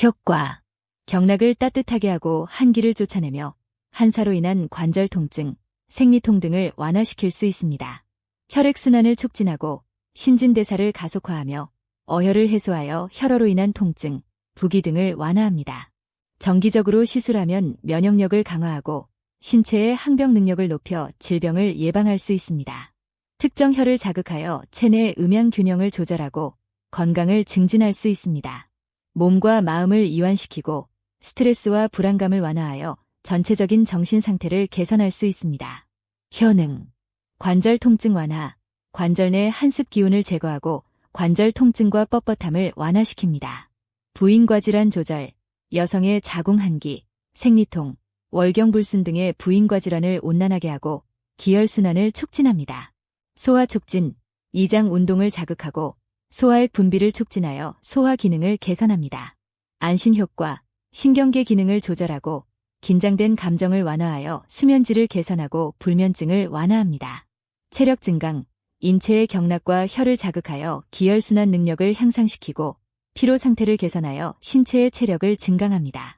효과. 경락을 따뜻하게 하고 한기를 쫓아내며 한사로 인한 관절 통증, 생리통 등을 완화시킬 수 있습니다. 혈액순환을 촉진하고 신진대사를 가속화하며 어혈을 해소하여 혈어로 인한 통증, 부기 등을 완화합니다. 정기적으로 시술하면 면역력을 강화하고 신체의 항병 능력을 높여 질병을 예방할 수 있습니다. 특정 혈을 자극하여 체내 음양 균형을 조절하고 건강을 증진할 수 있습니다. 몸과 마음을 이완시키고 스트레스와 불안감을 완화하여 전체적인 정신 상태를 개선할 수 있습니다. 효능. 관절 통증 완화. 관절 내 한습 기운을 제거하고 관절 통증과 뻣뻣함을 완화시킵니다. 부인과 질환 조절. 여성의 자궁 한기, 생리통, 월경불순 등의 부인과 질환을 온난하게 하고 기혈순환을 촉진합니다. 소화 촉진. 이장 운동을 자극하고 소화액 분비를 촉진하여 소화 기능을 개선합니다. 안신 효과. 신경계 기능을 조절하고 긴장된 감정을 완화하여 수면질을 개선하고 불면증을 완화합니다. 체력 증강, 인체의 경락과 혈을 자극하여 기혈순환 능력을 향상시키고 피로 상태를 개선하여 신체의 체력을 증강합니다.